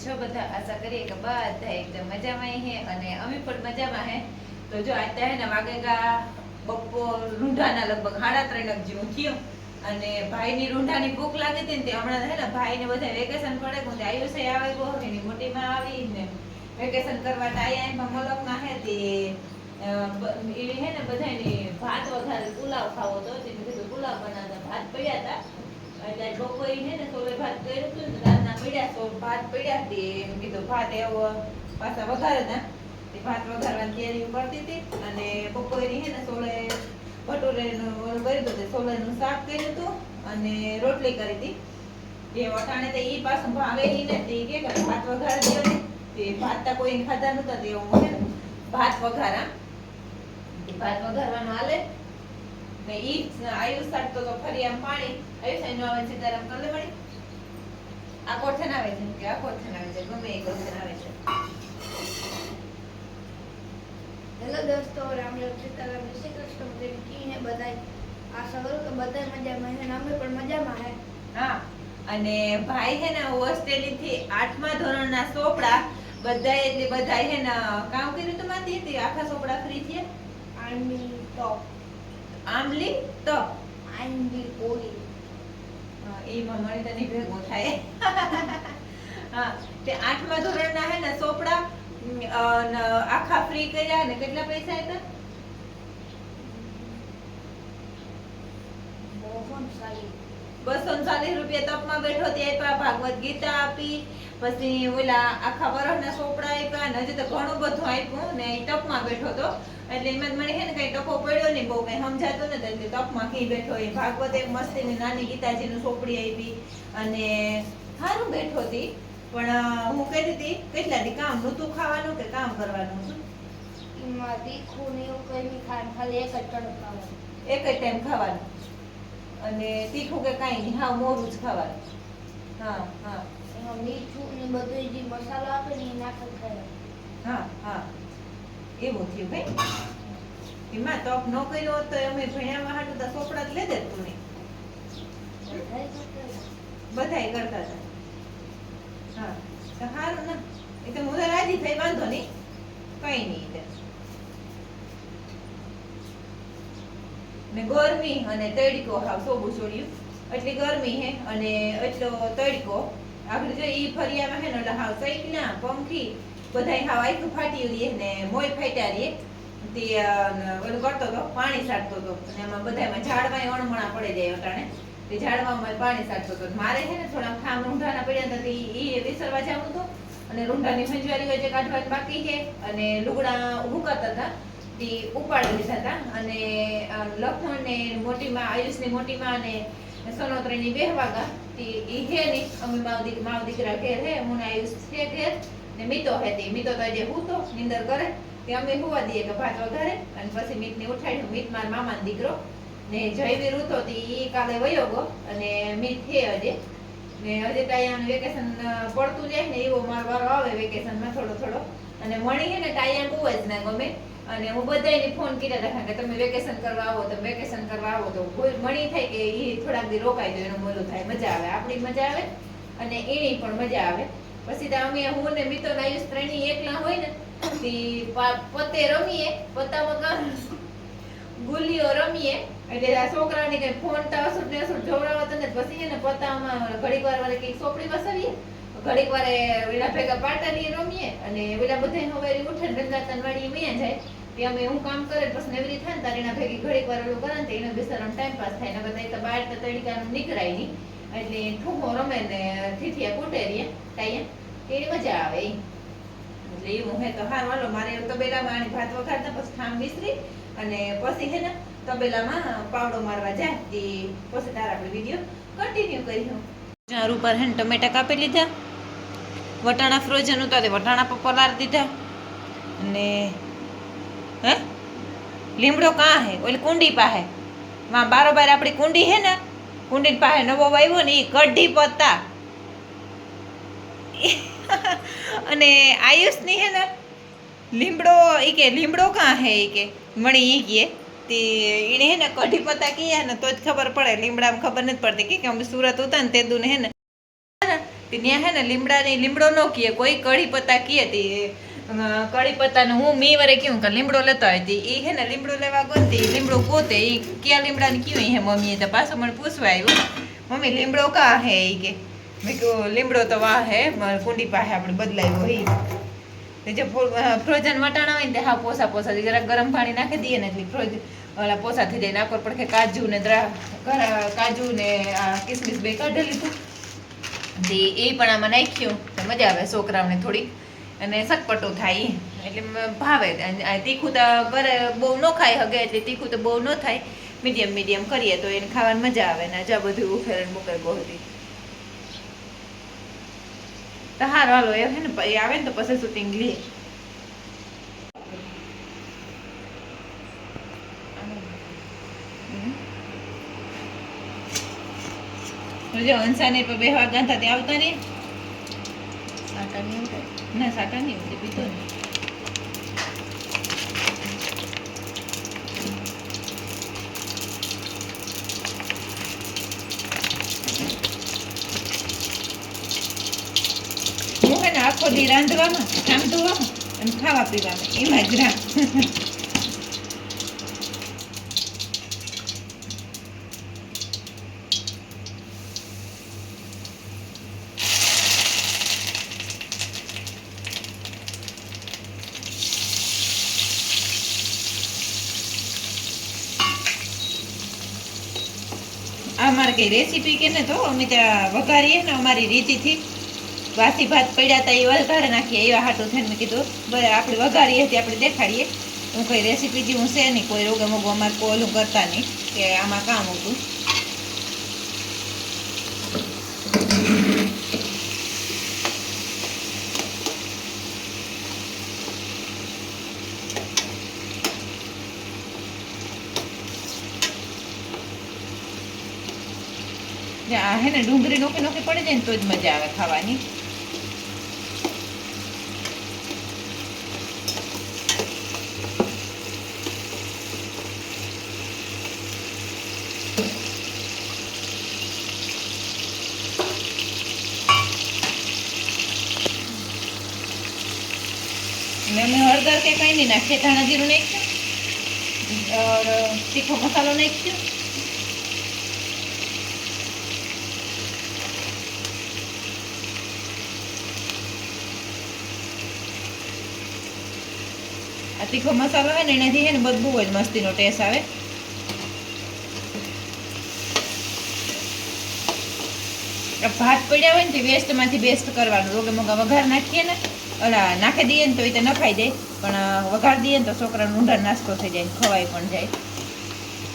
છો બધા, આશા કરીએ કે બધા એકદમ મજામાં હે અને અમે પણ મજામાં હે. તો જો અત્યારે હે ને વાગેગા બપોર રૂંઢાના લગભગ સાડા ત્રણ જેવું થયું. અને ભાઈની રૂંઢાની ભૂખ લાગી હતી ને તે હમણાં હે ને ભાઈને બધા વેકેશન પડે હું તે છે આવે ગયો એની મોટીમાં આવી ને વેકેશન કરવા ટાયા એમાં મલકમાં હે તે એ હે ને બધાની ભાત વઘારે પુલાવ ખાવો તો તે કીધું પુલાવ બનાવતા ભાત પડ્યા હતા એટલે બપોરે હે ને સોલે ભાત કર્યું હતું ને પડ્યા તો ભાત પડ્યા તે કીધું ભાત એવો પાછા વઘારે ના. તે ભાત વઘારવાની તૈયારી કરતી હતી અને બપોરે હે ને સોલે ભટુરેનું ઓલું કર્યું હતું સોલેનું શાક કર્યું હતું અને રોટલી કરી હતી. એ વટાણે તો ઈ પાછું ભાવે ઈ ને તે કે ભાત વઘાર ને. તે ભાત તો કોઈ ખાધા નતા તે હું હે ભાત વઘારા. ભાત વઘારવાનું હાલે. ને ઈ આયુ આયુષ તો ફરી આમ પાણી. આયુષ એનો આવે છે ત્યારે આમ કરી. આ કોઠે આવે છે. કે આ કોઠે આવે છે? ગમે એ કોઠે આવે છે. હેલો દોસ્તો રામ રામ સીતારામ જય શ્રી કૃષ્ણ પ્રેમ કી હે બધાય? આશા કરું કે બધા મજામાં ને અમે પણ મજામાં હે. હા અને ભાઈ હે ને હોસ્ટેલી થી આઠમા ધોરણના સોપડા બધા એટલે બધા હે ને કામ કર્યું તો માંથી હતી આખા સોપડા ફ્રી છે આમલી ટોપ આમલી તો? આંબી કોળી એમાં મને તને ભેગો થાય હા, તે આઠમા ધોરણના હે ને સોપડા આખા ફ્રી કર્યા ને કેટલા પૈસા હતા બસો ચાલીસ રૂપિયા તપમાં બેઠો તે આપ્યા, ભાગવત ગીતા આપી, પછી ઓલા આખા વરસના સોપડા આપ્યા અને હજી તો ઘણું બધું આપ્યું ને તપમાં બેઠો તો. એટલે એમાં મને છે ને કઈ ટકો પડ્યો નહીં બહુ કઈ સમજાતો ને એટલે તપમાં ઘી બેઠો એ ભાગવત એક મસ્તીની નાની ગીતાજીનું સોપડી આપી અને સારું બેઠો હતી પણ હું કહેતી હતી કેટલા દી કામ નહોતું ખાવાનું કે કામ કરવાનું? શું? તીખું ને એવું કઈ નહીં ખાય ખાલી એક જ તડકાવાનું એક જ ટાઈમ ખાવાનું. અને તીખું કે કાંઈ નહીં હા મોરું જ ખાવાનું. હા હા. મીઠું ને બધું જે મસાલો આપે ને એ નાખી ખાય. હા હા. એવું થયું ભાઈ? એમાં તપ ન કર્યો તો અમે ભણ્યામાં હાટું તો સોપડા જ લેદે તું નહીં. બધાય કરતા હતા. હા સારું ને. એ હું તો રાજી થઈ, વાંધો નહીં. કઈ નહીં ને ગરમી અને તડકો હાવ સોબું છોડ્યું એટલી ગરમી હે અને એટલો તડકો. આપણે જો ઈ ફરિયામાં હે ને એટલે હાવ સૈકના પંખી. બધાય હાવ આખું ફાટી રહીએ ને મોય ફાટ્યા રહીએ તે કરતો તો, પાણી છાંટતો તો. અને એમાં બધામાં ઝાડવાય અણમણા પડી જાય અટાણે. તે ઝાડવામાં પાણી છાંટતો તો. મારે છે ને થોડા ખામ રૂંઢાના પડ્યા હતા ઈ વિસરવા જવું હતું. અને રૂંઢાની ફંજવારી વચ્ચે કાઢવાની બાકી છે. અને લુગડા ભૂકાતા હતા. તે ઉપાડી લીધા હતા. અને લખણ ને મોટીમાં, આયુષની મોટીમાં અને સોનોત્રીની બેહવાગા તે એ હે નહીં અમે માવ દીકરા માવ દીકરા ઘેર હે, હું આયુષ છે ઘેર. ને મિતો હે તે. મિતો તો જે તો નિંદર કરે. તે અમે હોવા દઈએ કે ભાત વઘારે અને પછી મીતને ઉઠાડ્યું મીટ માર મામાનો દીકરો. ને જયવીર ઉતો તે એ કાલે વયો ગયો અને મીઠ છે હજે. ને હજે ટાયાનું વેકેશન પડતું જાય ને એવો મારો વારો આવે વેકેશનમાં થોડો થોડો. અને મણી છે ને ટાયા બહુ જ ના ગમે. અને હું બધાને ફોન કર્યા હતા કે તમે વેકેશન કરવા આવો, તમે વેકેશન કરવા આવો તો મણી થાય કે એ થોડાક દી રોકાઈ જાય, એનું બોલું થાય. મજા આવે, આપણી મજા આવે અને એની પણ મજા આવે. પછી તો અમે હું ને મિત્ર આયુષ ત્રણેય એકલા હોય ને તી પા- પત્તે રમીએ પત્તામાં ગુલીઓ રમીએ. એટલે આ છોકરાને કઈ ફોન તો અસુર ને અસુર જોવડાવો પછી એને પત્તામાં ઘડીક વાર વારે કંઈક સોપડી વસાવીએ. ઘડીક વારે વેલા ભેગા પાટાની રમીએ અને વેલા બધા હવે ઉઠે ને રંગાતન વાળી વયા જાય. તે અમે હું કામ કરે પછી નવરી થાય ને તારે ભેગી ઘડીક વાર ઓલું કરે ને તો એનો બિચારાનો ટાઈમ પાસ થાય. ને બધા તો બહાર તો તડીકાનું નીકળાય નહીં. એટલે ઠૂંગો રમે ને થીથિયા કૂટે રહીએ તાઈએ તેની મજા આવે ઈ. એટલે એવું હે તો હાર વાલો મારે તબેલામાં આની ભાત વઘારતા, પછી ઠામ વિસરી અને પછી હે ને તબેલામાં પાવડો મારવા જાય તે પછી તાર આપણે વીડિયો કન્ટિન્યુ કરીશું. ચાર ઉપર હે ટમેટા કાપી લીધા, વટાણા ફ્રોઝન ઉતા તે વટાણા પર પલાર દીધા, અને હે? લીમડો કાં હે? ઓલી કુંડી પાસે. માં બારોબાર આપણી કુંડી હે ને કુંડી પાસે નવો વાવ્યો ને એ કઢી પત્તા. અને આયુષની હે ને, લીમડો એ કે, લીમડો કાં હે એ કે મણી એ કે તે એને હે ને કઢી પત્તા કીયા ને તો જ ખબર પડે, લીમડામાં ખબર નથી પડતી કે અમે સુરત ઉતા ને તે દુને હે ને ત્યાં હે ને લીમડાની લીમડો ન કીએ, કોઈ કઢી પત્તા કીએ તે. કઢી પત્તાનું હું મી વરે કહ્યું કે લીમડો લેતો હોય તે. એ હે ને લીમડો લેવા ગોતી લીમડો પોતે એ ક્યાં લીમડાને કયું હે મમ્મીએ તો પાછું મને પૂછવા આવ્યું મમ્મી, લીમડો કા હે એ કે? મેં લીમડો તો વાહ કુંડી પાસે આપણે બદલાવ્યો હોય જે ફ્રોઝન વટાણા હોય ને હા પોસા પોસા જરાક ગરમ પાણી નાખી દઈએ ને એટલે ફ્રોઝ, ઓલા પોસા થઈ જાય નાખર પડખે કાજુ ને કાજુ ને કિસમિસ બે કાઢી લીધું. તે એ પણ આમાં નાખ્યું, તો મજા આવે છોકરાઓને થોડીક. અને સટપટું થાય. એટલે ભાવે. તીખું તો ઘરે બહુ ન ખાય હગે એટલે તીખું તો બહુ ન થાય. મીડિયમ મીડિયમ કરીએ તો એને ખાવાની મજા આવે ને જા બધું ઉફેરણ મૂકે બહુ હતી. તો હારો હાલો એ હે ને એ આવે ને તો પછી શૂટિંગ લઈએ જો હંસાને પણ બે વાગ્યા ત્યાં આવતા નહીં સાટા નહીં ઉઠે. ના સાટા નહીં ઉઠે પીતો નહીં હું હે ને આખો દી રાંધવામાં કામ ધોવામાં અને ખાવા પીવામાં. એમાં જ રાખ આ મારે કઈ રેસીપી કે ને તો અમે ત્યાં વઘારીએ ને અમારી રીતિથી વાસી ભાત પડ્યા હતા એ વઘારે નાખીએ એવા હાટું થઈને મેં કીધું બરાબર આપણે વઘારીએ હતી આપણે દેખાડીએ. હું કઈ રેસીપી જેવું છે નહીં, કોઈ રોગે મોગો અમારે કોલું કરતા નહીં, કે આમાં કામ હતું. હે ને ડુંગળી નોખી નોખી પડી જાય ને તો જ મજા આવે ખાવાની ને અમે હળદર કે કંઈ નહીં નાખીએ ધાણા જીરું નાખ્યું ઓર તીખો મસાલો નાખ્યો. આ તીખો મસાલો હોય ને, એનાથી છે ને બહુ જ મસ્તીનો ટેસ્ટ આવે. ભાત પડ્યા હોય ને, તે વેસ્ટમાંથી બેસ્ટ કરવાનું. રોગે મોગા વઘાર નાખીએ ને ઓલા નાખી દઈએ ને, તો એ તો નખાઈ જાય. પણ વઘાર દઈએ ને તો છોકરાનો ઊંડા નાસ્તો થઈ જાય ખવાય પણ જાય.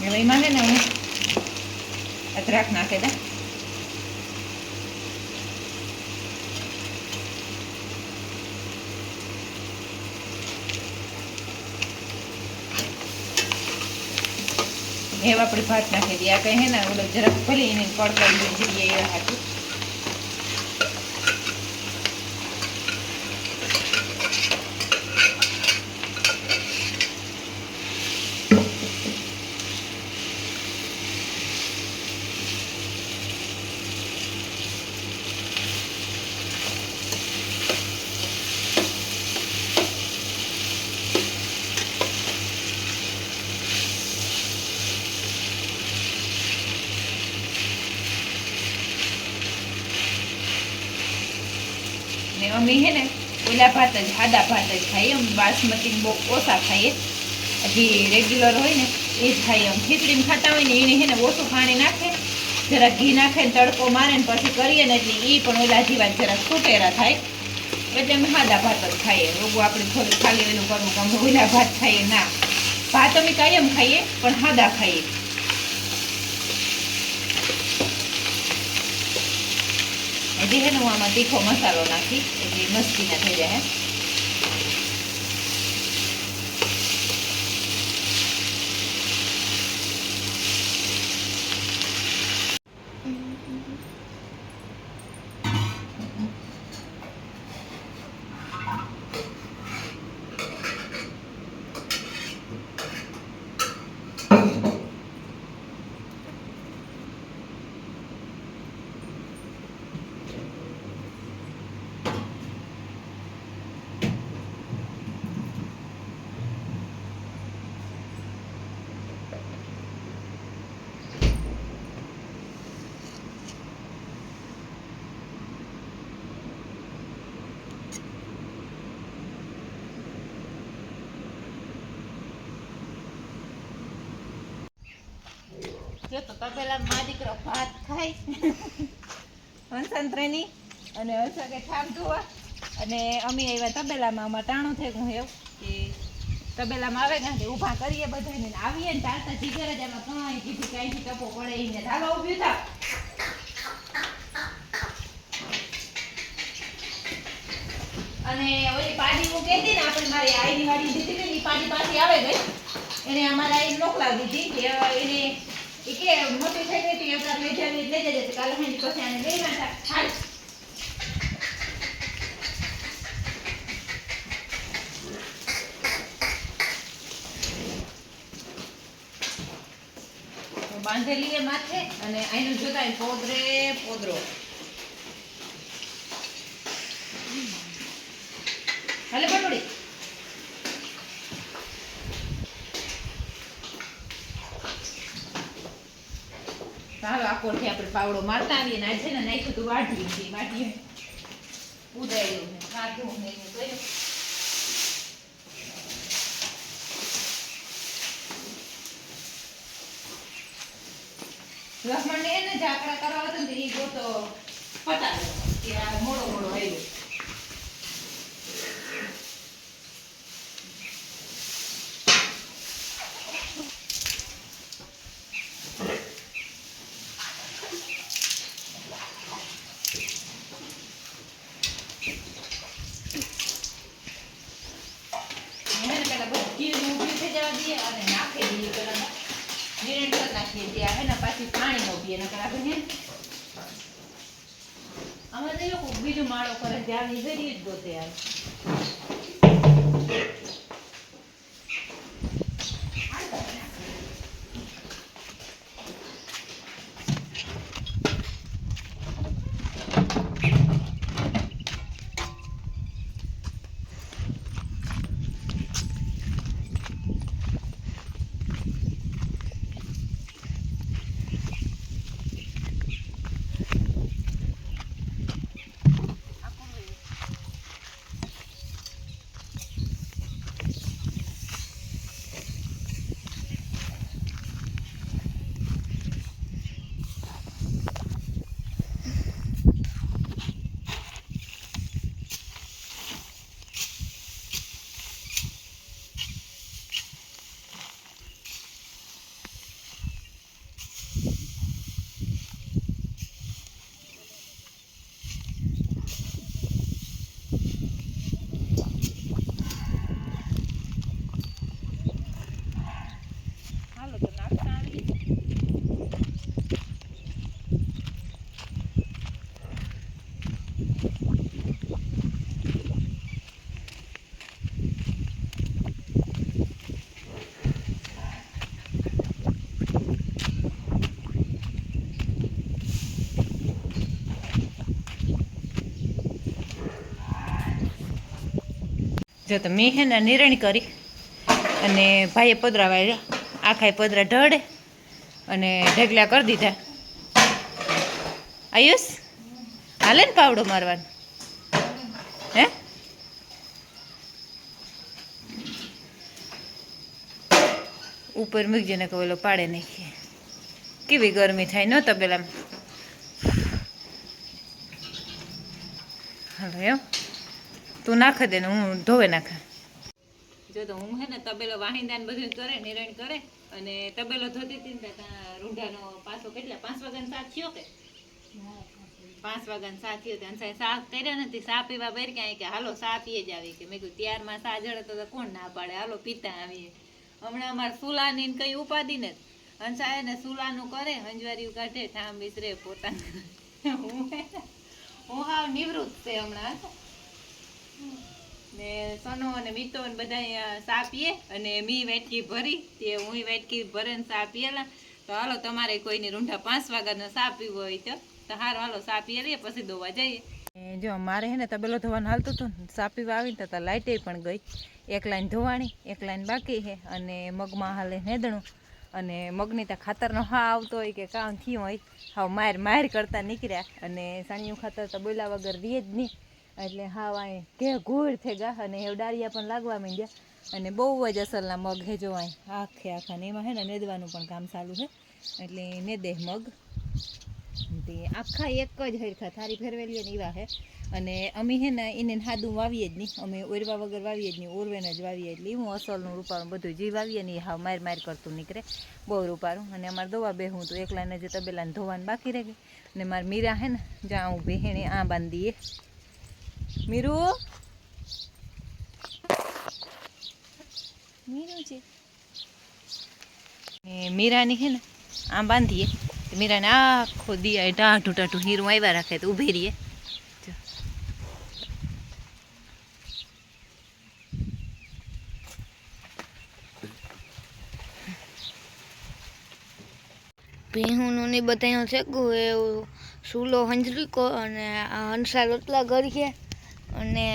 હવે એમાં છે ને હું અદરાક નાખે દે હવે આપણે ભાત નાખી દઈએ આ કઈ હે ને, ઓલો જરાક ભલે એને કડકડી જઈએ એ હાથું ને અમે હે ને ઓલા ભાત જ, સાદા ભાત જ ખાઈએ. અમે બાસમતી બહુ ઓછા ખાઈએ. હજી રેગ્યુલર હોય ને, એ જ ખાઈએ. આમ ખીચડીમાં ખાતા હોય ને, એને હે ને ઓછું પાણી નાખે. જરા ઘી નાખે ને તડકો મારે ને પછી કરીએ ને એટલે એ પણ ઓલા જીવા જરા સુટેરા થાય. એટલે અમે સાદા ભાત જ ખાઈએ. રોગો આપણે થોડું ખાલી એનું કરવું કે અમે ઓલા ભાત ખાઈએ. ના. ભાત અમે કાયમ ખાઈએ, પણ સાદા ખાઈએ. હજી હે હું આમાં તીખો મસાલો નાખી એટલે મસ્તી ના થઈ જાય જો તો તપેલા મા દીકરો ભાત ખાય. હંસંત્રેની અને હંસા કે થાક ધોવા. અને અમે આવ્યા તબેલામાં અમારે ટાણું થઈ એવું કે તબેલામાં આવે ને ઊભા કરીએ બધાને આવીએ ને ચાલતા જીગર જ એમાં કાંઈ કીધું કાંઈથી ટપો પડે એને ધાબા ઊભી થાવ અને ઓલી પાડી હું કહેતી ને, આપણે મારી આઈની વાડી દીધી ને એ પાડી પાછી આવે ગઈ. એને અમારા એ નોકલા દીધી કે એને ઈ કે મોટી થઈ ગઈ હતી એવડા લઈ જાવી, લઈ જજે તો કાલે હાંજે પછી આને લઈ ના હાલ. બાંધેલી એ માથે અને આઈનું જોતા પોદરે, પોદરો. હાલે પટોડી ચાલો આકોરથી આપણે પાવડો મારતા આવીએ ને ને નાખ્યું તું વાઢી હતી, વાઢી ઉડાડ્યું ને ખાધું ને એવું કર્યું. લક્ષ્મણને એને ઝાકડા કરવા હતા ને ઈ ગોતો પતાવ્યો, કે આ મોડો મોડો આવ્યો એને પેલા બધી ઊભી થઈ જવા દઈએ અને નાખી દઈએ પેલા નિરણ કરી નાખીએ ત્યાં હે ને પાછી પીએ નકર આપણે આમાં તો બીજો માળો કરે ત્યાં જરીએ જ ગોતે આવે જો તો મેં હે ને નિરણ કરી અને ભાઈએ પદરા વાળ્યા. આખાય પદરા ઢળે અને ઢગલા કરી દીધા. આયુષ, હાલે ને પાવડો મારવાનો? હે? ઉપર મૂકજે ને કે ઓલો પાડે નાખીએ. કેવી ગરમી થાય, ન તબેલામાં? હાલો એમ તું નાખ દે ને હું ધોવે નાખા. જો તો હું હે ને તબેલો વાહિંદા ને બધું કરે, નિરણ કરે, અને તબેલો ધોતી હતી ને રૂંઢાનો પાછો કેટલા? પાંચ વાગ્યાનો સાથ થયો કે? પાંચ વાગ્યાનો સા થયો ત્યાં સાહેબ સાફ કર્યા નથી, સા પીવા બેર ક્યાંય કે હાલો સા જ આવી કે. મેં કીધું ત્યારમાં સા જડે તો કોણ ના પાડે? હાલો પીતા આવીએ. હમણાં અમારે સુલાની ને કઈ ઉપાધિ ને અંસાય ને સુલાનું કરે હંજવારી કાઢે, ઠામ વિસરે પોતાનું. હું હું હાવ નિવૃત્ત છે હમણાં ને સનો અને મિતો ને બધા સા અને મી વેટકી ભરી તે હું વેટકી ભરીને સા તો હાલો તમારે કોઈની રૂંઢા પાંચ વાગ્યાનો સા હોય તો. તો હારો, હાલો સા પીએ લઈએ, પછી ધોવા જઈએ. જો મારે હે ને તબેલો ધોવાનું હાલતું હતું સા પીવા આવીને તો લાઇટે પણ ગઈ. એક લાઈન ધોવાણી એક લાઈન બાકી છે અને મગમાં હાલે નેદણું. અને મગની ત્યાં ખાતરનો હા આવતો હોય કે કામ થયું હોય. હા માર માર કરતા નીકળ્યા. અને સાણિયું ખાતર તો બોલ્યા વગર રીએ જ નહીં. એટલે હાવ અહીં કે ઘૂર થઈ ગયા અને ડાળિયા પણ લાગવા માંડ્યા. અને બહુ જ અસલના મગ હે જો અહીં આખે આખા ને એમાં હે ને નેદવાનું પણ કામ ચાલુ છે એટલે નેદે મગ. તે આખા એક જ હરખા થારી ફેરવેલી ને એવા હે. અને અમે હે ને એને હાદું વાવીએ જ નહીં અમે ઓરવા વગર વાવીએ જ નહીં ઓરવેને જ વાવીએ. એટલે હું અસલનું રૂપાળું બધું જે વાવીએ ને એ હાવ માર માર કરતું નીકળે. બહુ રૂપારું અને અમારે દવા બેહું તો એકલાને જે તબેલાને ધોવાનું બાકી રહે ગઈ. અને મારા મીરા હે ને જ્યાં હું બેહેણે આ બાંધીએ. મીરું? મીરું છે. મીરાની હે ને આમ બાંધીએ. મીરાને આખો દિયા ટાઢું ટાઢું હીરું આવ્યા રાખે તો ઊભી રહીએ. ભીહુનું ને ને છે ગુ એવું. સૂલો હંજરીકો અને આ હંસા રોટલા કરીએ અને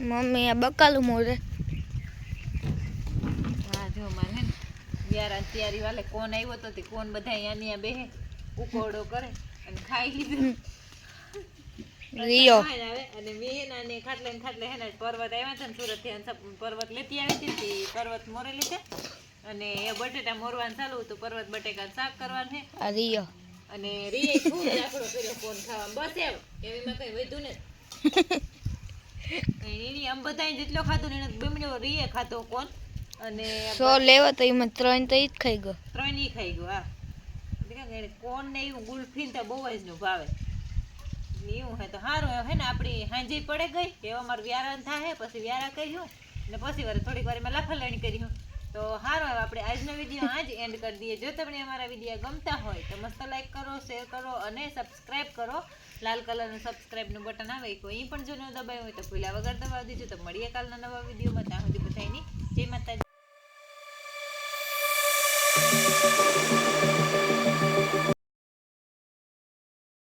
મમ્મી આ બકાલું મોરે હા જો મારે ને તૈયારી વાલે કોણ આવ્યો તો તે કોણ બધા અહીંયા બેહે ઉકોડો કરે અને ખાઈ લીધું. રિયો. અને મેં અને ખાટલે ખાટલે હેને પર્વત આવ્યા હતા ને સુરતથી પર્વત લેતી આવી હતી પર્વત મોરેલી છે અને એ બટેટા મોરવાનું ચાલુ હતું પર્વત બટેકા શાક કરવાનું છે રિયો. અને રીએ ખૂબ દાખલો કર્યો ફોન ખાવા બસ એમ. એમાં કઈ વધુ ને એની આમ બધાય જેટલો ખાધો ને બમણો રીએ ખાધો કોણ? અને સો લેવા તો એમાં ત્રણ તો ઈ જ ખાઈ ગયો. ત્રણ ઈ ખાઈ ગયો હા. એટલે કે એને કોણ ને એવું ગુલફીન તો બહુ જ નું ભાવે. એવું હે તો સારું હે ને આપણી હાંજી પડે ગઈ કે અમારે વ્યારણ થાય પછી વ્યારા કર્યું ને પછી વાર થોડીક વાર એમાં લફલાણી કર્યું તો સારું હવે આપણે આજનો વીડિયો આજ એન્ડ કરી દઈએ. જો તમને અમારા વીડિયો ગમતા હોય તો મસ્ત લાઈક કરો શેર કરો અને સબસ્ક્રાઇબ કરો. લાલ કલરનું સબસ્ક્રાઇબનું બટન આવે કોઈ પણ જો ન દબાવ્યું હોય તો ભૂલ્યા વગર દબાવી દીજો તો મળીએ કાલના નવા વિડીયોમાં ત્યાં સુધી બધાની જય માતાજી.